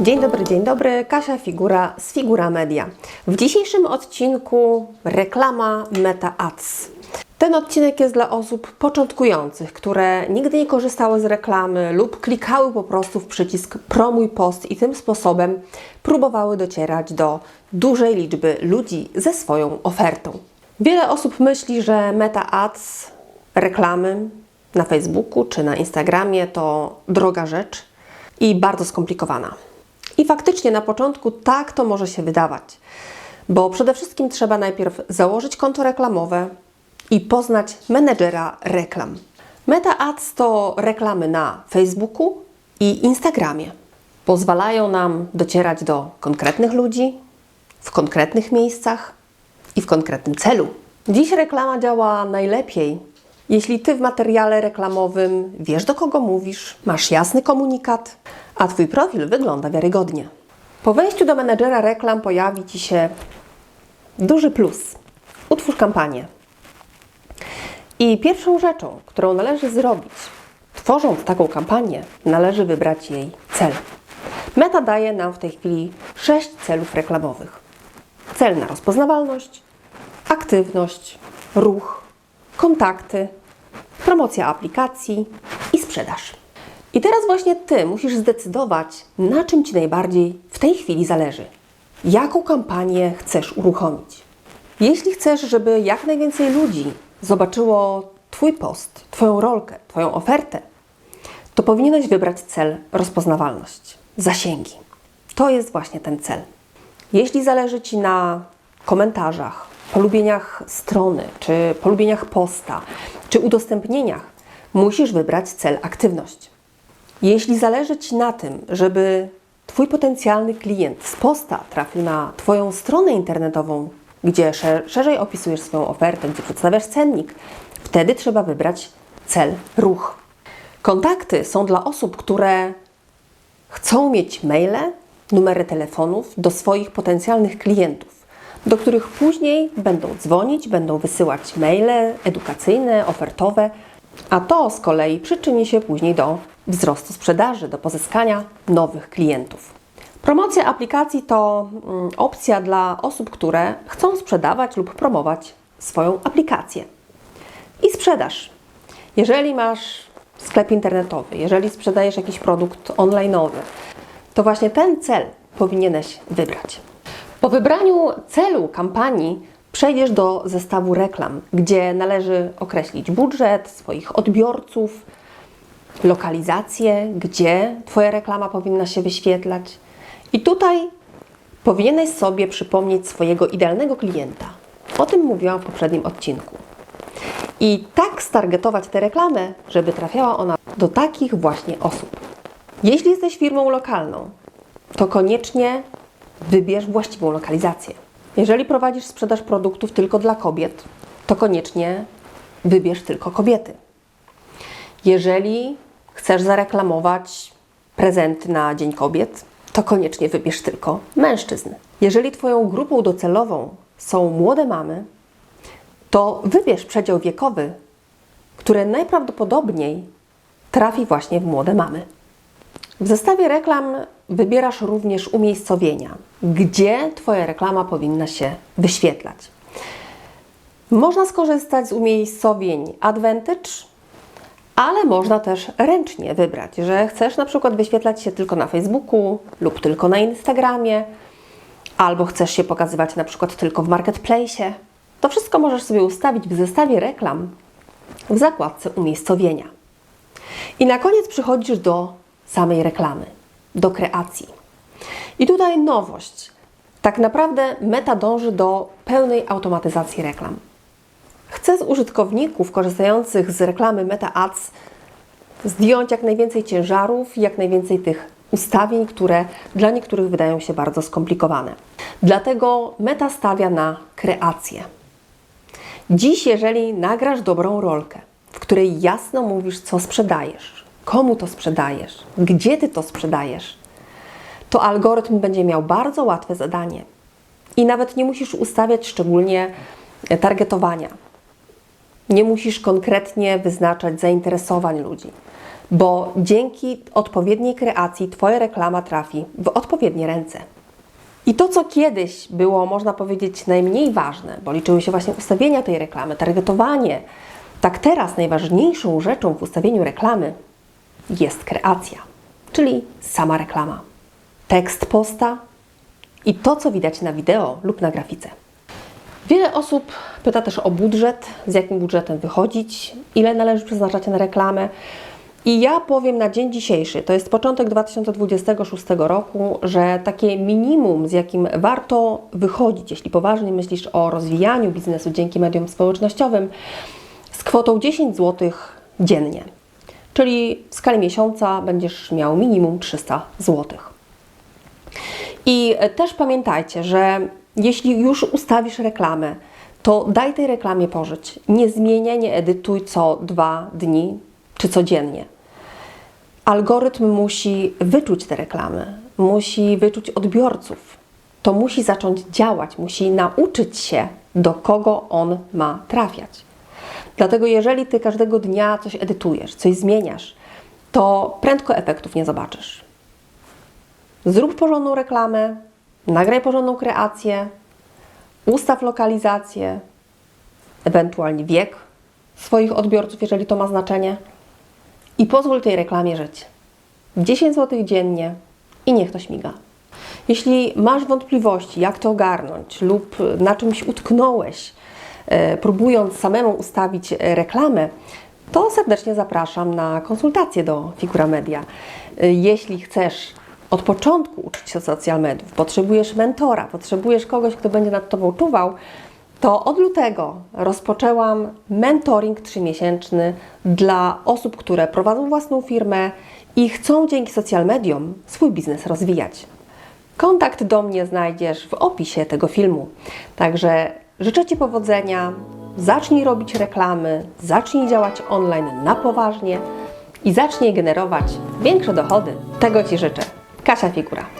Dzień dobry, dzień dobry. Kasia Figura z Figura Media. W dzisiejszym odcinku reklama Meta Ads. Ten odcinek jest dla osób początkujących, które nigdy nie korzystały z reklamy lub klikały po prostu w przycisk promuj post i tym sposobem próbowały docierać do dużej liczby ludzi ze swoją ofertą. Wiele osób myśli, że Meta Ads, reklamy na Facebooku czy na Instagramie to droga rzecz i bardzo skomplikowana. I faktycznie na początku tak to może się wydawać, bo przede wszystkim trzeba najpierw założyć konto reklamowe i poznać menedżera reklam. Meta Ads to reklamy na Facebooku i Instagramie. Pozwalają nam docierać do konkretnych ludzi, w konkretnych miejscach i w konkretnym celu. Dziś reklama działa najlepiej, jeśli Ty w materiale reklamowym wiesz do kogo mówisz, masz jasny komunikat, a Twój profil wygląda wiarygodnie. Po wejściu do menedżera reklam pojawi Ci się duży plus. Utwórz kampanię. I pierwszą rzeczą, którą należy zrobić, tworząc taką kampanię, należy wybrać jej cel. Meta daje nam w tej chwili sześć celów reklamowych: cel na rozpoznawalność, aktywność, ruch, kontakty, promocja aplikacji i sprzedaż. I teraz właśnie Ty musisz zdecydować, na czym Ci najbardziej w tej chwili zależy. Jaką kampanię chcesz uruchomić? Jeśli chcesz, żeby jak najwięcej ludzi zobaczyło Twój post, Twoją rolkę, Twoją ofertę, to powinieneś wybrać cel rozpoznawalność, zasięgi. To jest właśnie ten cel. Jeśli zależy Ci na komentarzach, polubieniach strony, czy polubieniach posta, czy udostępnieniach, musisz wybrać cel aktywność. Jeśli zależy Ci na tym, żeby Twój potencjalny klient z posta trafił na Twoją stronę internetową, gdzie szer- szerzej opisujesz swoją ofertę, gdzie przedstawiasz cennik, wtedy trzeba wybrać cel ruch. Kontakty są dla osób, które chcą mieć maile, numery telefonów do swoich potencjalnych klientów, do których później będą dzwonić, będą wysyłać maile edukacyjne, ofertowe, a to z kolei przyczyni się później do wzrostu sprzedaży, do pozyskania nowych klientów. Promocja aplikacji to mm, opcja dla osób, które chcą sprzedawać lub promować swoją aplikację. I sprzedaż. Jeżeli masz sklep internetowy, jeżeli sprzedajesz jakiś produkt online'owy, to właśnie ten cel powinieneś wybrać. Po wybraniu celu kampanii przejdziesz do zestawu reklam, gdzie należy określić budżet swoich odbiorców, lokalizację, gdzie Twoja reklama powinna się wyświetlać. I tutaj powinieneś sobie przypomnieć swojego idealnego klienta. O tym mówiłam w poprzednim odcinku. I tak stargetować tę reklamę, żeby trafiała ona do takich właśnie osób. Jeśli jesteś firmą lokalną, to koniecznie wybierz właściwą lokalizację. Jeżeli prowadzisz sprzedaż produktów tylko dla kobiet, to koniecznie wybierz tylko kobiety. Jeżeli chcesz zareklamować prezenty na Dzień Kobiet, to koniecznie wybierz tylko mężczyzn. Jeżeli Twoją grupą docelową są młode mamy, to wybierz przedział wiekowy, który najprawdopodobniej trafi właśnie w młode mamy. W zestawie reklam wybierasz również umiejscowienia, gdzie Twoja reklama powinna się wyświetlać. Można skorzystać z umiejscowień Advantage, ale można też ręcznie wybrać, że chcesz na przykład wyświetlać się tylko na Facebooku lub tylko na Instagramie, albo chcesz się pokazywać na przykład tylko w marketplace. To wszystko możesz sobie ustawić w zestawie reklam w zakładce umiejscowienia. I na koniec przychodzisz do samej reklamy, do kreacji. I tutaj nowość. Tak naprawdę meta dąży do pełnej automatyzacji reklam. Chce z użytkowników korzystających z reklamy Meta Ads zdjąć jak najwięcej ciężarów, jak najwięcej tych ustawień, które dla niektórych wydają się bardzo skomplikowane. Dlatego Meta stawia na kreację. Dziś, jeżeli nagrasz dobrą rolkę, w której jasno mówisz, co sprzedajesz, komu to sprzedajesz, gdzie ty to sprzedajesz, to algorytm będzie miał bardzo łatwe zadanie. I nawet nie musisz ustawiać szczególnie targetowania. Nie musisz konkretnie wyznaczać zainteresowań ludzi, bo dzięki odpowiedniej kreacji Twoja reklama trafi w odpowiednie ręce. I to, co kiedyś było, można powiedzieć, najmniej ważne, bo liczyły się właśnie ustawienia tej reklamy, targetowanie, tak teraz najważniejszą rzeczą w ustawieniu reklamy jest kreacja, czyli sama reklama, tekst posta i to, co widać na wideo lub na grafice. Wiele osób pyta też o budżet, z jakim budżetem wychodzić, ile należy przeznaczać na reklamę. I ja powiem na dzień dzisiejszy, to jest początek 2026 roku, że takie minimum, z jakim warto wychodzić, jeśli poważnie myślisz o rozwijaniu biznesu dzięki mediom społecznościowym, z kwotą 10 zł dziennie. Czyli w skali miesiąca będziesz miał minimum 300 zł. I też pamiętajcie, że jeśli już ustawisz reklamę, to daj tej reklamie pożyć. Nie zmieniaj, nie edytuj co dwa dni czy codziennie. Algorytm musi wyczuć te reklamy, musi wyczuć odbiorców. To musi zacząć działać, musi nauczyć się, do kogo on ma trafiać. Dlatego, jeżeli ty każdego dnia coś edytujesz, coś zmieniasz, to prędko efektów nie zobaczysz. Zrób porządną reklamę, nagraj porządną kreację, ustaw lokalizację, ewentualnie wiek swoich odbiorców, jeżeli to ma znaczenie, i pozwól tej reklamie żyć. 10 zł dziennie i niech to śmiga. Jeśli masz wątpliwości, jak to ogarnąć, lub na czymś utknąłeś, próbując samemu ustawić e, reklamę, to serdecznie zapraszam na konsultację do Figura Media. E, Jeśli chcesz od początku uczyć się social mediów, potrzebujesz mentora, potrzebujesz kogoś, kto będzie nad Tobą czuwał, to od lutego rozpoczęłam mentoring trzymiesięczny dla osób, które prowadzą własną firmę i chcą dzięki social mediom swój biznes rozwijać. Kontakt do mnie znajdziesz w opisie tego filmu. Także życzę Ci powodzenia, zacznij robić reklamy, zacznij działać online na poważnie i zacznij generować większe dochody. Tego Ci życzę. Kasia Figura.